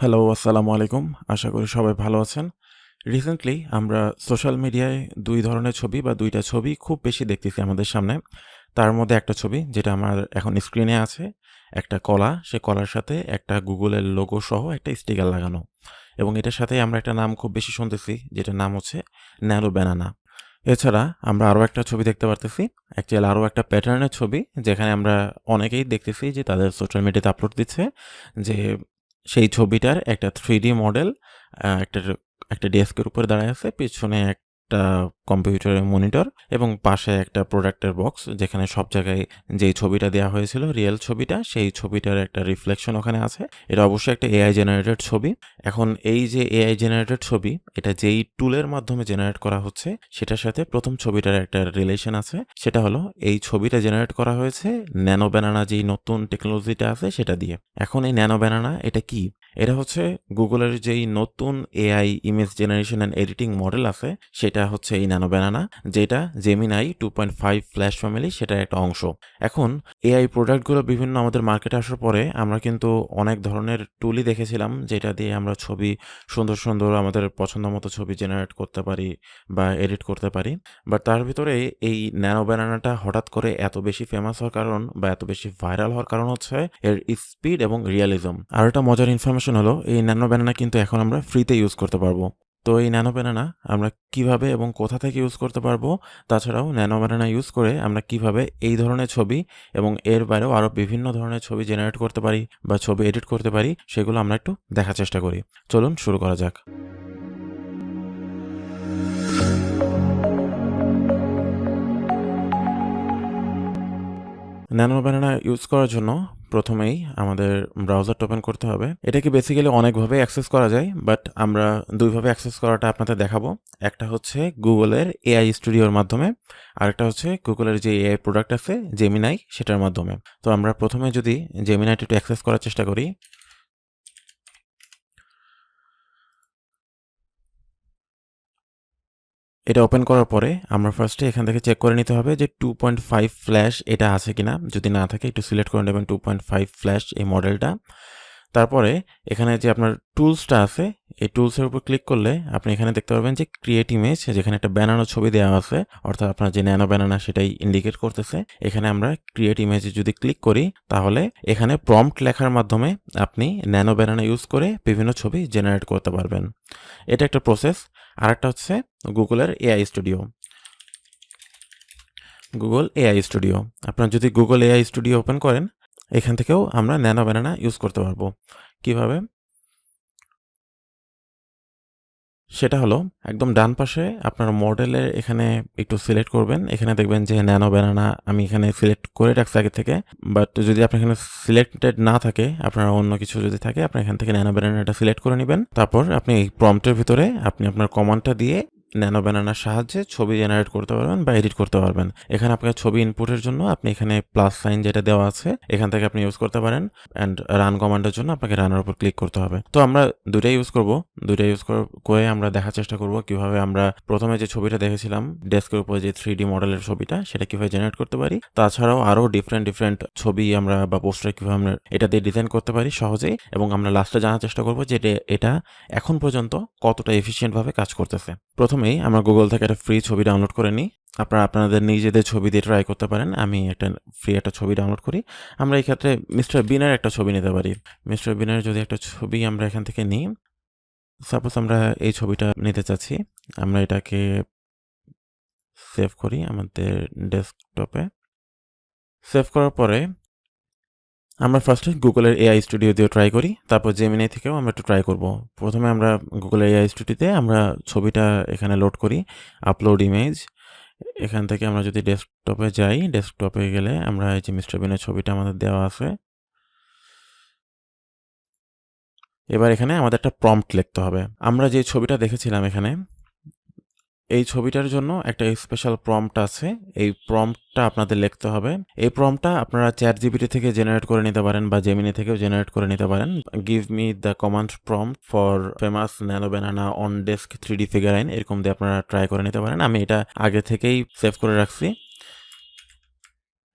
Hello আসসালামু আলাইকুম আশা করি সবাই ভালো আছেন। রিসেন্টলি আমরা সোশ্যাল মিডিয়ায় দুই ধরনের ছবি বা দুইটা ছবি খুব বেশি দেখতেছি আমাদের সামনে। তার মধ্যে একটা ছবি, যেটা আমার এখন স্ক্রিনে আছে, একটা কলা। সে কলার সাথে একটা গুগলের লোগো সহ একটা স্টিকার লাগানো। এবং এটার সাথে আমরা একটা নাম খুব বেশি শুনতেছি, যেটার নাম হচ্ছে ন্যানো ব্যানানা। এছাড়া আমরা আরও একটা ছবি দেখতে পারতেছি অ্যাকচুয়ালি আরও একটা প্যাটার্নের ছবি, যেখানে আমরা অনেকেই দেখতেছি যে তাদের সোশ্যাল মিডিয়াতে আপলোড দিচ্ছে, যে সেই ছবিটার একটা থ্রি মডেল একটা একটা ডেস্কের উপরে দাঁড়ায় আছে পেছনে একটা কম্পিউটারের মনিটর এবং পাশে একটা প্রোডাক্টের বক্স যেখানে সব জায়গায় যেই ছবিটা দেওয়া হয়েছিল রিয়েল ছবিটা, সেই ছবিটার একটা রিফ্লেকশন ওখানে আছে। এটা অবশ্যই একটা এআই জেনারেটেড ছবি। এখন এই যে এআই জেনারেটেড ছবি, এটা যেই টুলের মাধ্যমে জেনারেট করা হচ্ছে, সেটার সাথে প্রথম ছবিটার একটা রিলেশন আছে। সেটা হলো, এই ছবিটা জেনারেট করা হয়েছে ন্যানো ব্যানানা যেই নতুন টেকনোলজিটা আছে, সেটা দিয়ে। এখন এই ন্যানো ব্যানানা, এটা কি? এটা হচ্ছে গুগলের যেই নতুন AI image generation and editing model আছে, সেটা হচ্ছে এই ন্যানো ব্যানানা, যেটা Gemini two point five flash family সেটার একটা অংশ। এখন এআই প্রোডাক্টগুলো বিভিন্ন আমাদের মার্কেটে আসার পরে আমরা কিন্তু অনেক ধরনের টুলই দেখেছিলাম, যেটা দিয়ে আমরা ছবি সুন্দর সুন্দর আমাদের পছন্দ মতো ছবি জেনারেট করতে পারি বা এডিট করতে পারি। বাট তার ভিতরে এই ন্যানো ব্যানানাটা হঠাৎ করে এত বেশি ফেমাস হওয়ার কারণ বা এত বেশি ভাইরাল হওয়ার কারণ হচ্ছে এর স্পিড এবং রিয়ালিজম আর একটা মজার ইনফরমেশন হলো, এই ন্যানো ব্যানানা কিন্তু এখন আমরা ফ্রিতে ইউজ করতে পারব। তো এই ন্যানো ব্যানানা আমরা কীভাবে এবং কোথা থেকে ইউজ করতে পারব? তাছাড়াও ন্যানো ব্যানানা ইউজ করে আমরা কীভাবে এই ধরনের ছবি এবং এর বাইরেও আরও বিভিন্ন ধরনের ছবি জেনারেট করতে পারি বা ছবি এডিট করতে পারি, সেগুলো আমরা একটু দেখার চেষ্টা করি। চলুন শুরু করা যাক। ন্যানো ব্যানানা ইউজ করার জন্য প্রথমেই আমাদের ব্রাউজারটা ওপেন করতে হবে। এটাকে বেসিক্যালি অনেকভাবে অ্যাক্সেস করা যায় বাট আমরা দুইভাবে অ্যাক্সেস করাটা আপনাদের দেখাবো। একটা হচ্ছে গুগলের এআই স্টুডিওর মাধ্যমে, আরেকটা হচ্ছে গুগলের যে এআই প্রোডাক্ট আছে জেমিনাই সেটার মাধ্যমে। তো আমরা প্রথমে যদি জেমিনাইটা একটু অ্যাক্সেস করার চেষ্টা করি এটা ওপেন করার পরে আমরা ফার্স্টে এখান থেকে চেক করে নিতে হবে যে টু পয়েন্ট ফাইভ ফ্ল্যাশ এটা আছে কিনা। যদি না থাকে, একটু সিলেক্ট করে নেবেন টু পয়েন্ট ফাইভ ফ্ল্যাশ এই মডেলটা তারপরে এখানে যে আপনার টুলসটা আছে, এই টুলসের উপর ক্লিক করলে আপনি এখানে দেখতে পারবেন যে ক্রিয়েট ইমেজ যেখানে একটা ব্যানানো ছবি দেওয়া আছে, অর্থাৎ আপনার যে ন্যানো ব্যানানা সেটাই ইন্ডিকেট করতেছে। এখানে আমরা ক্রিয়েট ইমেজে যদি ক্লিক করি, তাহলে এখানে প্রম্পট লেখার মাধ্যমে আপনি ন্যানো ব্যানানা ইউজ করে বিভিন্ন ছবি জেনারেট করতে পারবেন। এটা একটা প্রসেস আরেকটা হচ্ছে গুগলের AI Studio Google AI Studio আপনারা যদি গুগল এআই স্টুডিও ওপেন করেন, এখান থেকেও আমরা ন্যানো ব্যানানা ইউজ করতে পারব। কীভাবে? সেটা হলো, একদম ডান পাশে আপনার মডেলের এখানে একটু সিলেক্ট করবেন। এখানে দেখবেন যে ন্যানো ব্যানানা আমি এখানে সিলেক্ট করে রাখছি আগে থেকে। বাট যদি আপনার এখানে সিলেক্টেড না থাকে, আপনার অন্য কিছু যদি থাকে আপনি এখান থেকে ন্যানো ব্যানানাটা সিলেক্ট করে নেবেন। তারপর আপনি এই প্রম্পটের ভিতরে আপনি আপনার কমান্ডটা দিয়ে ন্যানো ব্যানানার সাহায্যে ছবি জেনারেট করতে পারবেন বা এডিট করতে পারবেন। এখানে আপনার ছবি ইনপুটের জন্য আপনি এখানে প্লাস সাইন যেটা দেওয়া আছে, এখান থেকে আপনি ইউজ করতে পারেন অ্যান্ড রান কমান্ডের জন্য আপনাকে রানের উপর ক্লিক করতে হবে। তো আমরা দুটাই ইউজ করব। দুইটা ইউজ করে আমরা দেখার চেষ্টা করব কীভাবে আমরা প্রথমে যে ছবিটা দেখেছিলাম ডেস্কের উপর যে থ্রি ডি মডেলের ছবিটা, সেটা কীভাবে জেনারেট করতে পারি। তাছাড়াও আরও ডিফারেন্ট ডিফারেন্ট ছবি আমরা বা পোস্টার কীভাবে আমরা এটা দিয়ে ডিজাইন করতে পারি সহজেই এবং আমরা লাস্টে জানার চেষ্টা করব যে এটা এখন পর্যন্ত কতটা এফিসিয়েন্টভাবে কাজ করতেছে। প্রথমেই আমরা গুগল থেকে একটা ফ্রি ছবি ডাউনলোড করে নিই। আপনারা আপনাদের নিজেদের ছবি দিয়ে ট্রাই করতে পারেন। আমি একটা ফ্রি একটা ছবি ডাউনলোড করি। আমরা এই ক্ষেত্রে মিস্টার বিনের একটা ছবি নিতে পারি। মিস্টার বিনের যদি একটা ছবি আমরা এখান থেকে নিই সাপোজ আমরা এই ছবিটা নিতে চাচ্ছি, আমরা এটাকে সেভ করি আমাদের ডেস্কটপে সেভ করার পরে আমরা ফার্স্টে গুগলের এআই স্টুডিও দিয়ে ট্রাই করি, তারপর জেমিনাই থেকেও আমরা একটু ট্রাই করব। প্রথমে আমরা গুগলের এআই স্টুডিওতে আমরা ছবিটা এখানে লোড করি আপলোড ইমেজ এখান থেকে আমরা যদি ডেস্কটপে যাই ডেস্কটপে গেলে আমরা এই যে মিস্টার বিনের ছবিটা আমাদের দেওয়া আছে। এবার এখানে আমাদের একটা প্রম্পট লিখতে হবে। আমরা যে ছবিটা দেখেছিলাম এখানে এই ছবিটার জন্য একটা স্পেশাল প্রম্পট আছে। এই প্রম্পটটা আপনাদের লিখতে হবে। এই প্রম্পটটা আপনারা চ্যাট জিবিটি থেকে জেনারেট করে নিতে পারেন বা জেমিনি থেকেও জেনারেট করে নিতে পারেন। Give me the command prompt for famous nano banana on desk three D figure আইন এরকম দিয়ে আপনারা ট্রাই করে নিতে পারেন। আমি এটা আগে থেকেই সেভ করে রাখছি।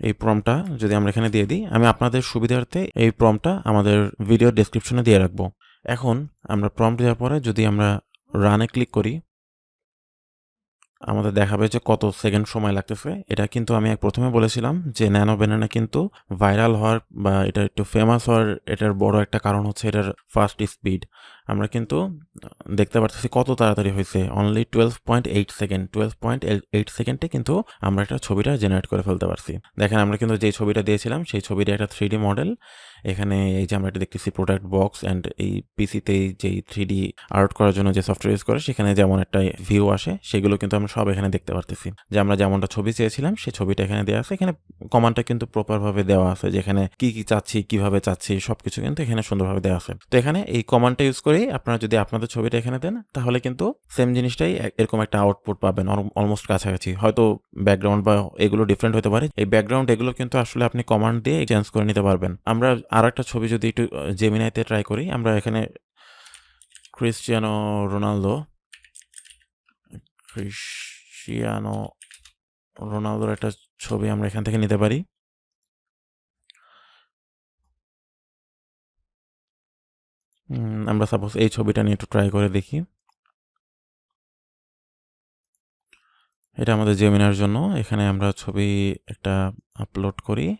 এই প্রমটা যদি আমরা এখানে দিয়ে দিই, আমি আপনাদের সুবিধার্থে এই প্রমটা আমাদের ভিডিও ডেসক্রিপশনে দিয়ে রাখব। এখন আমরা প্রম্পট দেওয়ার পরে যদি আমরা রানে ক্লিক করি আমাদের দেখাবে যে কত সেকেন্ড সময় লাগতেছে। এটা কিন্তু আমি এক প্রথমে বলেছিলাম যে ন্যানো ব্যানানা কিন্তু ভাইরাল হওয়ার বা এটা একটু ফেমাস হওয়ার এটার বড় একটা কারণ হচ্ছে এটার ফাস্ট স্পিড আমরা কিন্তু দেখতে পারতেছি কত তাড়াতাড়ি হয়েছে। Only twelve point eight second twelve point eight সেকেন্ডে কিন্তু আমরা একটা ছবিটা জেনারেট করে ফেলতে পারছি। দেখেন, আমরা কিন্তু যে ছবিটা দিয়েছিলাম, সেই ছবিটা একটা থ্রি মডেল এখানে এই যে আমরা এটা দেখতেছি প্রোডাক্ট বক্স অ্যান্ড এই পিসিতে যেই থ্রি ডি আর্ট করার জন্য যে সফটওয়্যার ইউজ করে, সেখানে যেমন একটা ভিউ আসে, সেগুলো কিন্তু আমরা সব এখানে দেখতে পারতেছি। যে আমরা যেমনটা ছবি চেয়েছিলাম, সেই ছবিটা এখানে দেওয়া আছে। এখানে কমান্ডটা কিন্তু প্রপারভাবে দেওয়া আছে যেখানে কি কি চাচ্ছি, কীভাবে চাচ্ছি সব কিছু কিন্তু এখানে সুন্দরভাবে দেওয়া আছে। তো এখানে এই কমান্ডটা ইউজ করেই আপনারা যদি আপনাদের ছবিটা এখানে দেন, তাহলে কিন্তু সেম জিনিসটাই এরকম একটা আউটপুট পাবেন অলমোস্ট কাছাকাছি। হয়তো ব্যাকগ্রাউন্ড বা এগুলো ডিফারেন্ট হতে পারে। এই ব্যাকগ্রাউন্ড এগুলো কিন্তু আসলে আপনি কমান্ড দিয়ে চেঞ্জ করে নিতে পারবেন। আমরা আর একটা ছবি যদি একটু জেমিনাইতে ট্রাই করি, আমরা এখানে ক্রিশ্চিয়ানো রোনালদো ক্রিশ্চিয়ানো রোনালদোর একটা ছবি আমরা এখান থেকে নিতে পারি। আমরা সাপোজ এই ছবিটা নিয়ে একটু ট্রাই করে দেখি। এটা আমাদের জেমিনার জন্য। এখানে আমরা ছবি একটা আপলোড করি।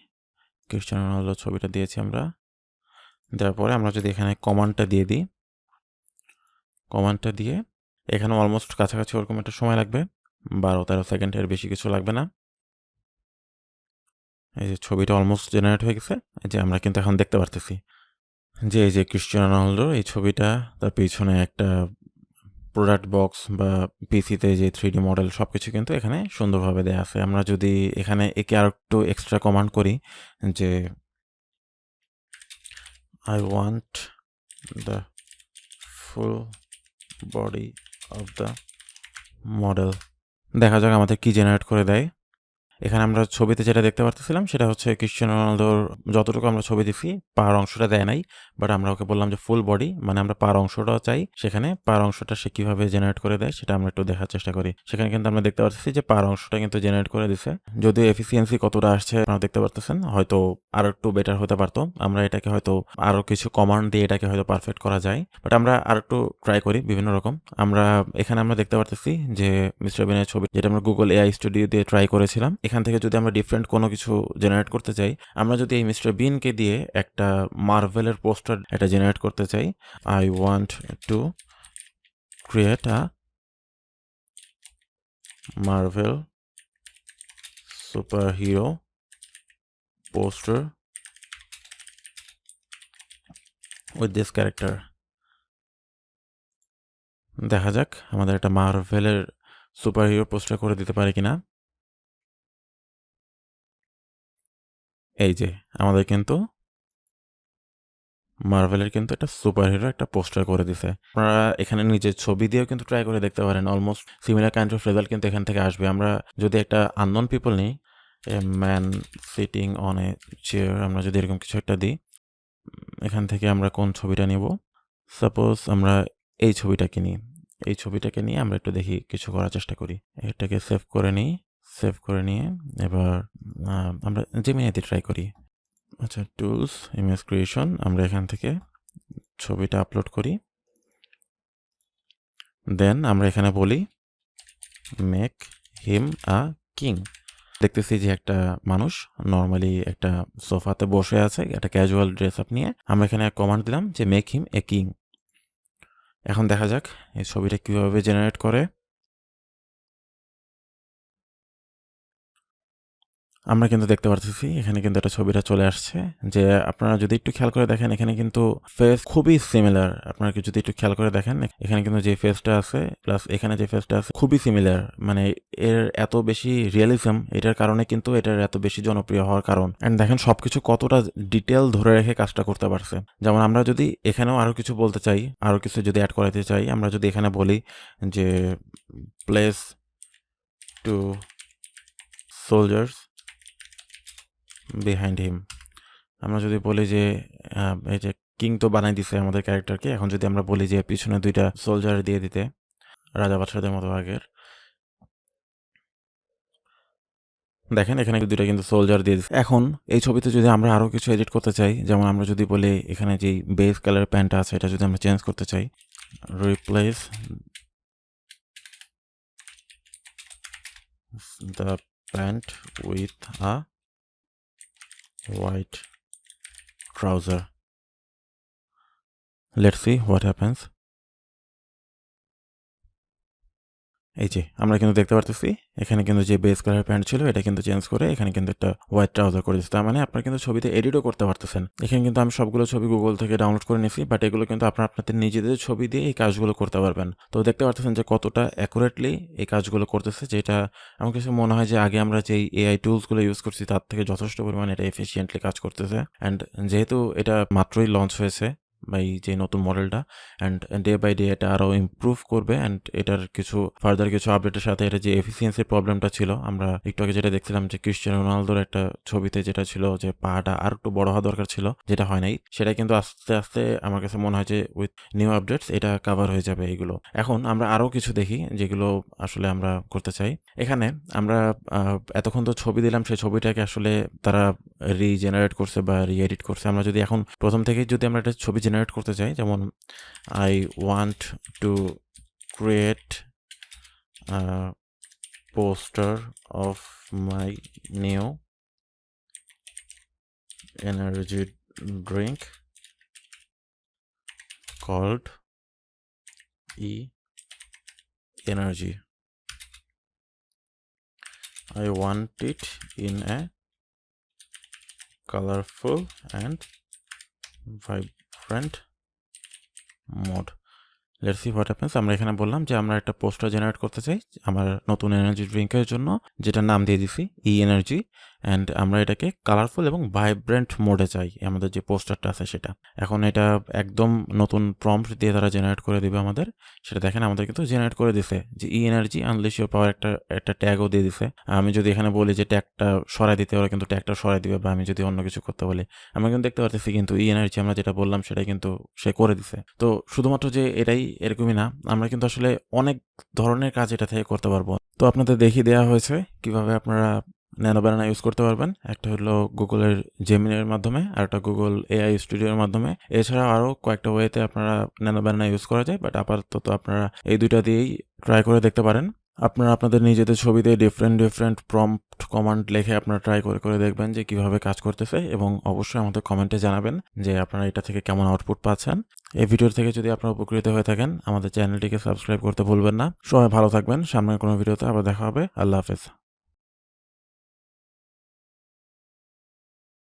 ক্রিশ্চিয়ানো রোনালদোর ছবিটা দিয়েছি আমরা। দেওয়ার পরে আমরা যদি এখানে কমান্ডটা দিয়ে দিই। কমান্ডটা দিয়ে এখানে অলমোস্ট কাছাকাছি ওরকম একটা সময় লাগবে। বারো তেরো সেকেন্ডের বেশি কিছু লাগবে না। এই যে ছবিটা অলমোস্ট জেনারেট হয়ে গেছে। এই যে আমরা কিন্তু এখন দেখতে পারতেছি। যে, এই যে ক্রিশ্চিয়ানো রোনালদোর এই ছবিটা তার পিছনে একটা প্রোডাক্ট বক্স বা পিসিতে যে থ্রি ডি মডেল সব কিছু কিন্তু এখানে সুন্দরভাবে দেওয়া আছে। আমরা যদি এখানে একে আর একটু এক্সট্রা কমান্ড করি যে I want the full body of the model দেখা যাক আমাদের কি জেনারেট করে দেয়। এখানে আমরা ছবিতে যেটা দেখতে পারতেছিলাম, সেটা হচ্ছে ক্রিশ্চিয়ানো রোনালদোর যতটুকু আমরা ছবি দিছি পার অংশটা দেয় নাই বাট আমরা ওকে বললাম যে ফুল বডি মানে আমরা পার অংশটাও চাই, সেখানে পার অংশটা সে কীভাবে জেনারেট করে দেয়, সেটা আমরা একটু দেখার চেষ্টা করি। সেখানে কিন্তু আমরা দেখতে পাচ্ছি যে পার অংশটা কিন্তু জেনারেট করে দিছে। যদিও এফিসিয়েন্সি কতটা আসছে আপনারা দেখতে পারতেছেন, হয়তো আরও একটু বেটার হতে পারতো। আমরা এটাকে হয়তো আরও কিছু কমান্ড দিয়ে এটাকে হয়তো পারফেক্ট করা যায় বাট আমরা আর একটু ট্রাই করি বিভিন্ন রকম। আমরা, এখানে আমরা দেখতে পারতেছি যে মিস্টার বিনের ছবি, যেটা আমরা গুগল এআই স্টুডিও দিয়ে ট্রাই করেছিলাম এখান থেকে যদি আমরা ডিফারেন্ট কোনো কিছু জেনারেট করতে চাই, আমরা যদি এই মিস্টার বিনকে দিয়ে একটা মার্ভেলের পোস্টার এটা জেনারেট করতে চাই I want to create a Marvel super hero poster with this character দেখা যাক আমাদের একটা মার্ভেলের সুপার হিরো পোস্টার করে দিতে পারে কিনা। এই যে, আমাদের কিন্তু মার্ভেলের কিন্তু একটা সুপার হিরো একটা পোস্টার করে দিছে। আপনারা এখানে নিজের ছবি দিয়েও কিন্তু ট্রাই করে দেখতে পারেন। Almost similar kind of result কিন্তু এখান থেকে আসবে। আমরা যদি একটা আননোন পিপল নিই a man sitting on a chair আমরা যদি এরকম কিছু একটা দিই, এখান থেকে আমরা কোন ছবিটা নিব? সাপোজ আমরা এই ছবিটাকে নিই। এই ছবিটাকে নিয়ে আমরা একটু দেখি কিছু করার চেষ্টা করি। এটাকে সেভ করে নিই। সেভ করে নিয়ে এবার আমরা জেমিনাইতে ট্রাই করি। আচ্ছা টুলস ইমেজ ক্রিয়েশন আমরা এখান থেকে ছবিটা আপলোড করি। দেন আমরা এখানে বলি মেক হিম আ কিং দেখতেছি যে একটা মানুষ নর্মালি একটা সোফাতে বসে আছে, একটা ক্যাজুয়াল ড্রেস আপ নিয়ে। আমরা এখানে কমান্ড দিলাম যে মেক হিম এ কিং এখন দেখা যাক এই ছবিটা কীভাবে জেনারেট করে। আমরা কিন্তু দেখতে পারতেছি, এখানে কিন্তু একটা ছবিটা চলে আসছে যে আপনারা যদি একটু খেয়াল করে দেখেন, এখানে কিন্তু ফেস খুবই সিমিলার আপনারা যদি একটু খেয়াল করে দেখেন, এখানে কিন্তু যে ফেসটা আছে প্লাস এখানে যে ফেসটা আছে, খুবই সিমিলার মানে এর এত বেশি রিয়েলিজম এটার কারণে কিন্তু এটার এত বেশি জনপ্রিয় হওয়ার কারণ। অ্যান্ড দেখেন, সবকিছু কতটা ডিটেল ধরে রেখে কাজটা করতে পারছে। যেমন আমরা যদি এখানেও আরও কিছু বলতে চাই আরও কিছু যদি অ্যাড করাতে চাই, আমরা যদি এখানে বলি যে place two soldiers behind him আমরা যদি বলি যে এই যে কিং তো বানাই দিছে আমাদের ক্যারেক্টারকে এখন যদি আমরা বলি যে পিছনে দুইটা সোলজার দিয়ে দিতে, রাজা বাদশাদের মতো আগের। দেখেন এখানে দুইটা কিন্তু সোলজার দিয়ে দিচ্ছে এখন এই ছবিতে যদি আমরা আরও কিছু এডিট করতে চাই, যেমন আমরা যদি বলি এখানে যে বেস কালার প্যান্টটা আছে, এটা যদি আমরা চেঞ্জ করতে চাই replace the pant with a white trouser let's see what happens এই যে, আমরা কিন্তু দেখতে পারতেছি, এখানে কিন্তু যে বেস কালার প্যান্ট ছিল, এটা কিন্তু চেঞ্জ করে এখানে কিন্তু একটা হোয়াইট ট্রাউজার করে দিচ্ছে তার মানে আপনারা কিন্তু ছবিতে এডিটও করতে পারতেছেন। এখানে কিন্তু আমি সবগুলো ছবি গুগল থেকে ডাউনলোড করে নিয়েছি বাট এগুলো কিন্তু আপনার আপনাদের নিজেদের ছবি দিয়ে এই কাজগুলো করতে পারবেন। তো দেখতে পারতেছেন যে কতটা অ্যাকুরেটলি এই কাজগুলো করতেছে, যেটা আমার কাছে মনে হয় যে আগে আমরা যেই এআই টুলসগুলো ইউজ করছি, তার থেকে যথেষ্ট পরিমাণে এটা এফিসিয়েন্টলি কাজ করতেছে। অ্যান্ড যেহেতু এটা মাত্রই লঞ্চ হয়েছে এই যে নতুন মডেলটা অ্যান্ড ডে বাই ডে এটা আরও ইমপ্রুভ করবে অ্যান্ড এটার কিছু ফার্দার কিছু আপডেটের সাথে এটা যে এফিসিয়েন্সির প্রবলেমটা ছিল, আমরা একটু আগে যেটা দেখছিলাম যে ক্রিশ্চিয়ানো রোনালদোর একটা ছবিতে যেটা ছিল যে পাটা আর একটু বড় হওয়া দরকার ছিল, যেটা হয় নাই, সেটা কিন্তু আস্তে আস্তে আমার কাছে মনে হয় যে উইথ নিউ আপডেটস এটা কাভার হয়ে যাবে এগুলো। এখন আমরা আরও কিছু দেখি, যেগুলো আসলে আমরা করতে চাই। এখানে আমরা এতক্ষণ তো ছবি দিলাম, সেই ছবিটাকে আসলে তারা রিজেনারেট করছে বা রি এডিট করছে। আমরা যদি এখন প্রথম থেকেই যদি আমরা একটা ছবি জেনারেট করতে চাই যেমন I want to create poster of my new energy drink called E energy. I want it in a colorful and vibrant mode. Let's see what happens আমরা এখানে বললাম যে আমরা একটা পোস্টার জেনারেট করতে চাই, আমার নতুন এনার্জি ড্রিঙ্কের জন্য যেটা নাম দিয়ে দিছি ই এনার্জি অ্যান্ড আমরা এটাকে কালারফুল এবং ভাইব্রেন্ট মোডে চাই আমাদের যে পোস্টারটা আছে সেটা। এখন এটা একদম নতুন প্রম্পট দিয়ে তারা জেনারেট করে দিবে আমাদের। সেটা দেখেন, আমাদের কিন্তু জেনারেট করে দিছে যে ই এনার্জি আনলিশ ইউর পাওয়ার একটা একটা ট্যাগও দিয়ে দিছে। আমি যদি এখানে বলি যে ট্যাগটা সরাই দিতে, ওরা কিন্তু ট্যাগটা সরাই দিবে বা আমি যদি অন্য কিছু করতে বলি আমরা কিন্তু দেখতে পারতেছি কিন্তু ই এনার্জি আমরা যেটা বললাম সেটাই কিন্তু সে করে দিছে। তো শুধুমাত্র যে এটাই এরকমই না, আমরা কিন্তু আসলে অনেক ধরনের কাজ এটা থেকে করতে পারব। তো আপনাদের দেখিয়ে দেওয়া হয়েছে কীভাবে আপনারা ন্যানো ব্যানানা ইউজ করতে পারবেন। একটা হলো গুগলের জেমিনের মাধ্যমে, আর একটা গুগল এআই স্টুডিওর মাধ্যমে। এছাড়াও আরও কয়েকটা ওয়েতে আপনারা ন্যানো ব্যানানা ইউজ করা যায় বাট আপাতত আপনারা এই দুইটা দিয়েই ট্রাই করে দেখতে পারেন। আপনারা আপনাদের নিজেদের ছবিতে ডিফারেন্ট ডিফারেন্ট প্রম্পট কমান্ড লেখে আপনারা ট্রাই করে করে দেখবেন যে কীভাবে কাজ করতেছে, এবং অবশ্যই আমাদের কমেন্টে জানাবেন যে আপনারা এটা থেকে কেমন আউটপুট পাচ্ছেন। এই ভিডিওর থেকে যদি আপনারা উপকৃত হয়ে থাকেন, আমাদের চ্যানেলটিকে সাবস্ক্রাইব করতে ভুলবেন না। সবাই ভালো থাকবেন, সামনের কোনো ভিডিওতে আবার দেখা হবে। আল্লাহ হাফেজ।